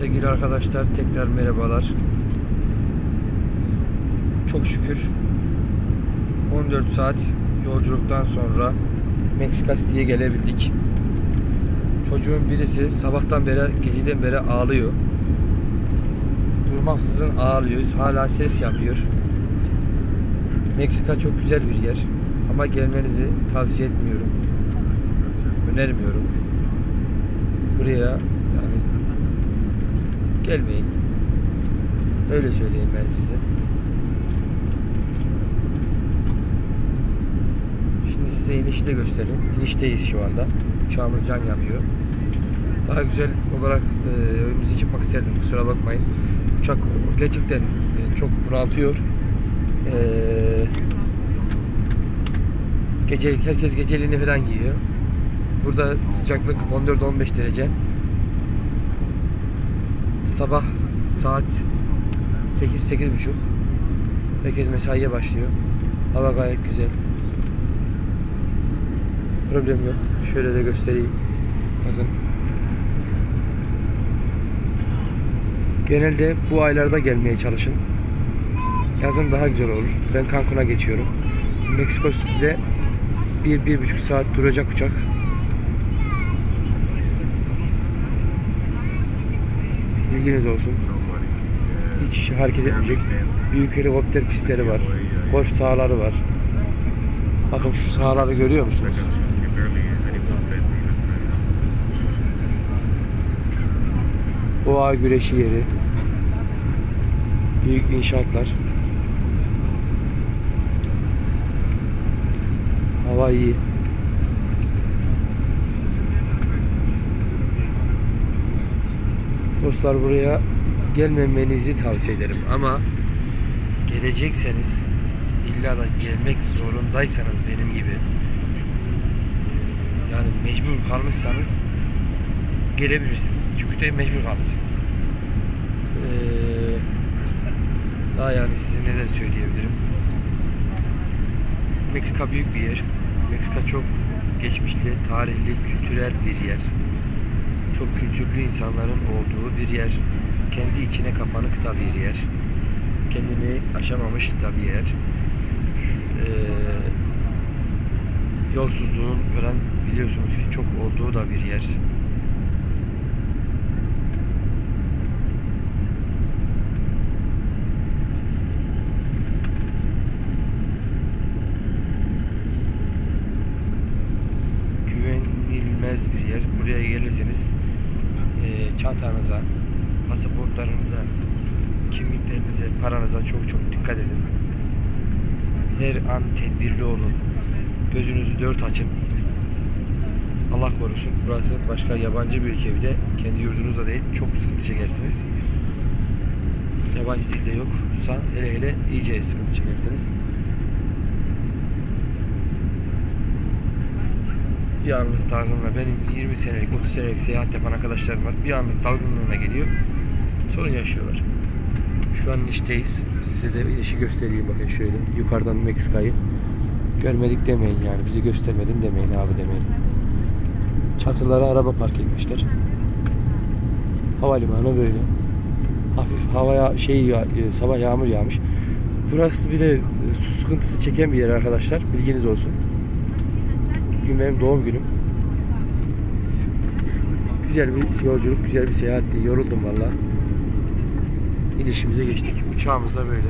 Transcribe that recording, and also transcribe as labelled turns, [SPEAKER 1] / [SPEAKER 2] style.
[SPEAKER 1] Sevgili arkadaşlar tekrar merhabalar. Çok şükür 14 saat yolculuktan sonra Meksika City'ye gelebildik. Çocuğun birisi sabahtan beri, geceden beri ağlıyor. Durmaksızın ağlıyor. Hala ses yapıyor. Meksika çok güzel bir yer. Ama gelmenizi tavsiye etmiyorum. Önermiyorum. Buraya gelmeyin. Öyle söyleyeyim ben size. Şimdi size inişi de göstereyim. İnişteyiz şu anda. Uçağımız can yapıyor. Daha güzel olarak e, önümüzü çıkmak isterdim. Kusura bakmayın. Uçak gerçekten e, çok bunaltıyor. E, gece herkes geceliğini falan giyiyor. Burada sıcaklık 14-15 derece. Sabah saat 8 buçuk. Herkes mesaiye başlıyor. Hava gayet güzel. Problem yok. Şöyle de göstereyim. Bakın. Genelde bu aylarda gelmeye çalışın. Yazın daha güzel olur. Ben Cancun'a geçiyorum. Meksiko City'de bir, bir buçuk saat duracak uçak. Bilginiz olsun. Hiç hareket etmeyecek. Büyük helikopter pistleri var. Golf sahaları var. Bakın şu sahaları görüyor musunuz? Boğa güreşi yeri. Büyük inşaatlar. Hava iyi. Dostlar buraya gelmemenizi tavsiye ederim ama gelecekseniz illa da gelmek zorundaysanız benim gibi yani mecbur kalmışsanız gelebilirsiniz. Çünkü de mecbur kalmışsınız. Ee, daha yani size neler söyleyebilirim. Meksika büyük bir yer. Meksika çok geçmişli, tarihli, kültürel bir yer. Çok kültürlü insanların olduğu bir yer. Kendi içine kapanık da bir yer. Kendini aşamamış da bir yer. Ee, yolsuzluğun falan biliyorsunuz ki çok olduğu da bir yer. Güvenilmez bir yer. Buraya gelirseniz e, çantanıza, pasaportlarınıza, kimliklerinize, paranıza çok çok dikkat edin. Her an tedbirli olun. Gözünüzü dört açın. Allah korusun. Burası başka yabancı bir ülke bir de. Kendi yurdunuzda değil. Çok sıkıntı çekersiniz. Yabancı dilde yoksa hele hele iyice sıkıntı çekersiniz. Bir anlık dalgınlığa benim 20 senelik 30 senelik seyahat yapan arkadaşlarım var. Bir anlık dalgınlığına geliyor. Sorun yaşıyorlar. Şu an işteyiz. Size de işi göstereyim bakın şöyle. Yukarıdan Meksika'yı. Görmedik demeyin yani. Bizi göstermedin demeyin abi demeyin. Çatılara araba park etmişler. Havalimanı böyle. Hafif havaya şey e, sabah yağmur yağmış. Burası bir de su sıkıntısı çeken bir yer arkadaşlar. Bilginiz olsun. Bugün benim doğum günüm. Güzel bir yolculuk, güzel bir seyahatti. Yoruldum valla. İnişimize geçtik. Uçağımız da böyle.